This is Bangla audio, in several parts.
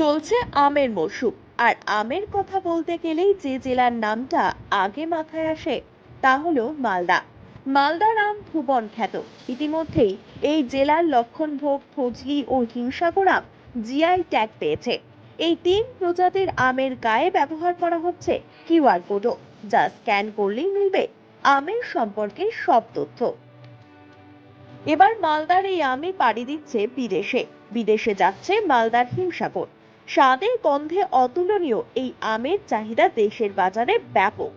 চলছে আমের মরশুম। আর আমের কথা বলতে গেলেই যে জেলার নামটা আগে মাথায় আসে, তা হলো মালদা। মালদার আম ভুবন খ্যাত। ইতিমধ্যেই এই জেলার লক্ষণভোগ ফজলি ও হিমসাগর আম জিআই ট্যাগ পেয়েছে। এই তিন প্রজাতির আমের গায়ে ব্যবহার করা হচ্ছে কিউআর কোডও, যা স্ক্যান করলেই মিলবে আমের সম্পর্কে সব তথ্য। এবার মালদার এই আমই পাড়ি দিচ্ছে বিদেশে। বিদেশে যাচ্ছে মালদার হিমসাগর স্বাদে গন্ধে অতুলনীয় এই আমের চাহিদা দেশের বাজারে ব্যাপক।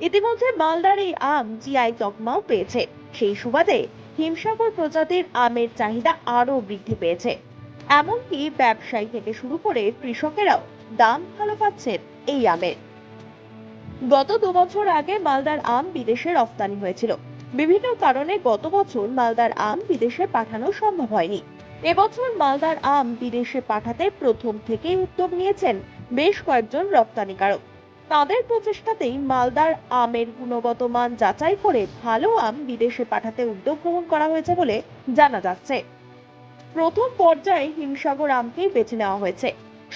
ইতিমধ্যে মালদার এই আম জিআই তকমাও পেয়েছে। সেই সুবাদে হিমসাগর প্রজাতির আমের চাহিদা আরও বৃদ্ধি পেয়েছে। এমনকি ব্যবসায়ী থেকে শুরু করে কৃষকেরাও দাম ভালো পাচ্ছেন এই আমের গত দু বছর আগে মালদার আম বিদেশে রফতানি হয়েছিল। বিভিন্ন কারণে গত বছর মালদার আম বিদেশে পাঠানো সম্ভব হয়নি। এবছর মালদার আম বিদেশে পাঠাতে প্রথম থেকেই উদ্যোগ নিয়েছেন বেশ কয়েকজন রপ্তানিকারক। তাদের প্রচেষ্টাতেই মালদার আমের গুণগত মান যাচাই করে ভালো আম বিদেশে পাঠাতে উদ্যোগ গ্রহণ করা হয়েছে বলে জানা যাচ্ছে। প্রথম পর্যায়ে হিমসাগর আমকেই বেছে নেওয়া হয়েছে।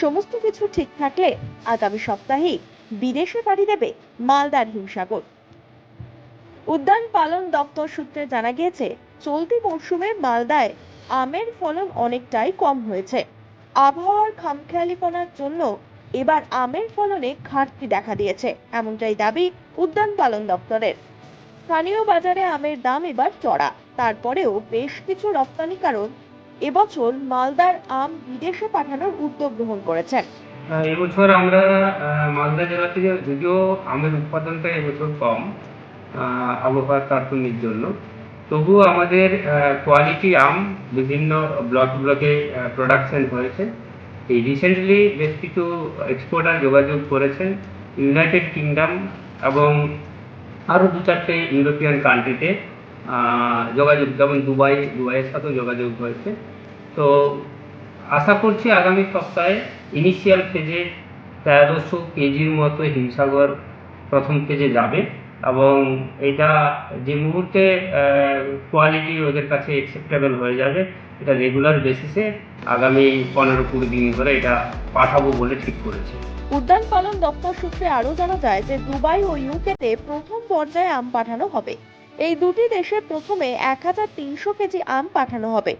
সমস্ত কিছু ঠিক থাকলে আগামী সপ্তাহেই বিদেশে পাড়ি দেবে মালদার হিমসাগর। উদ্যান পালন দপ্তর সূত্রে জানা গিয়েছে, চলতি মরশুমে মালদায় আমের ফলন অনেকটাই কম হয়েছে। আবহাওয়ার খামখেয়ালিপনার জন্য এবার আমের ফলনে ঘাটতি দেখা দিয়েছে, এমনটাই দাবি উদ্যান পালন দপ্তরের। স্থানীয় বাজারে আমের দাম এবার চড়া, তারপরেও বেশ কিছু রপ্তানিকারক এবছর মালদার আম বিদেশে পাঠানোর উদ্যোগ গ্রহণ করেছেন। এবছর আমরা মালদা জেলা থেকে যদিও আমের উৎপাদনটা এবছর কম আবহাওয়ার তারতম্যের জন্য। তবুও আমাদের কোয়ালিটি আম বিভিন্ন ব্লক ব্লকে প্রোডাকশন হয়েছে। এই রিসেন্টলি বেশ কিছু এক্সপোর্টার যোগাযোগ করেছেন ইউনাইটেড কিংডম এবং আরও দু চারটে ইউরোপিয়ান কান্ট্রিতে যোগাযোগ, যেমন দুবাই, দুবাইয়ের সাথেও যোগাযোগ হয়েছে। তো আশা করছি আগামী সপ্তাহে ইনিশিয়াল ফেজে তেরোশো কেজির মতো হিমসাগর প্রথম ফেজে যাবে। এবং এটা যে মুহূর্তে কোয়ালিটি ওদের কাছে অ্যাকসেপ্টেবল হয়ে যাবে, এটা রেগুলার বেসিসে আগামী পনেরো কুড়ি দিন ধরে এটা পাঠাবো বলে ঠিক করেছে। উদ্যান পালন দপ্তর সূত্রে আরও জানা যায় যে দুবাই ও ইউকেতে প্রথম পর্যায়ে আম পাঠানো হবে। এই দুটি দেশে প্রথমে এক হাজার তিনশো কেজি আম পাঠানো হবে।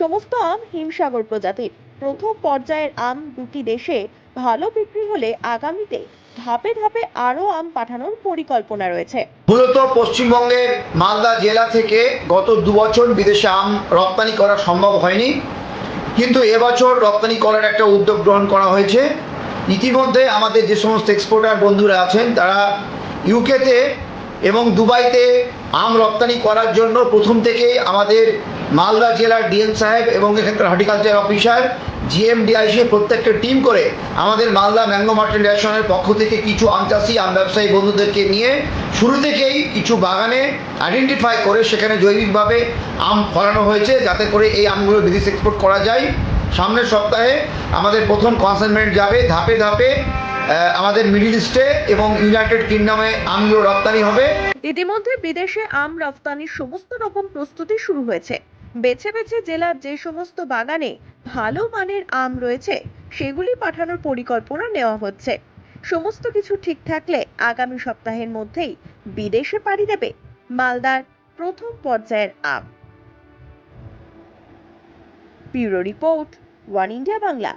সমস্ত আম হিমসাগর প্রজাতির। প্রথম পর্যায়ের আম দুটি দেশে ভালো বিক্রি হলে আগামীতে ধাপে ধাপে আরও আম পাঠানোর পরিকল্পনা রয়েছে। মূলত পশ্চিমবঙ্গের মালদা জেলা থেকে গত দু বছর বিদেশে আম রপ্তানি করা সম্ভব হয়নি। কিন্তু এবছর রপ্তানি করার একটা উদ্যোগ গ্রহণ করা হয়েছে। ইতিমধ্যে আমাদের যে সমস্ত এক্সপোর্টার বন্ধুরা আছেন, তারা ইউকেতে এবং দুবাইতে আম রপ্তানি করার জন্য প্রথম থেকে আমাদের মালদা জেলার ডিএম সাহেব এবং এখানকার হর্টিকালচার অফিসার, জিএমডিআইসি প্রত্যেকটা টিম করে আমাদের মালদা ম্যাঙ্গো মার্চেন্ডাইজেশনের পক্ষ থেকে কিছু আম চাষি, আম ব্যবসায়ী বন্ধুদেরকে নিয়ে শুরু থেকেই কিছু বাগানে আইডেন্টিফাই করে সেখানে জৈবিকভাবে আম ফলানো হয়েছে যাতে করে এই আমগুলো বিদেশ এক্সপোর্ট করা যায়। সামনের সপ্তাহে আমাদের প্রথম কনসাইনমেন্ট যাবে ধাপে ধাপে আমাদের মিডিল ইস্টে এবং ইউনাইটেড কিংডমে আমগুলো রপ্তানি হবে। ইতিমধ্যে বিদেশে আম রফতানির সমস্ত রকম প্রস্তুতি শুরু হয়েছে। বেছে বেছে জেলার যে সমস্ত বাগানে ভালো মানের আম রয়েছে, সেগুলি পাঠানোর পরিকল্পনা নেওয়া হচ্ছে। সমস্ত কিছু ঠিক থাকলে আগামী সপ্তাহের মধ্যেই বিদেশে পাড়ি দেবে মালদার প্রথম পর্যায়ের আম। Bureau report, one India Bangla.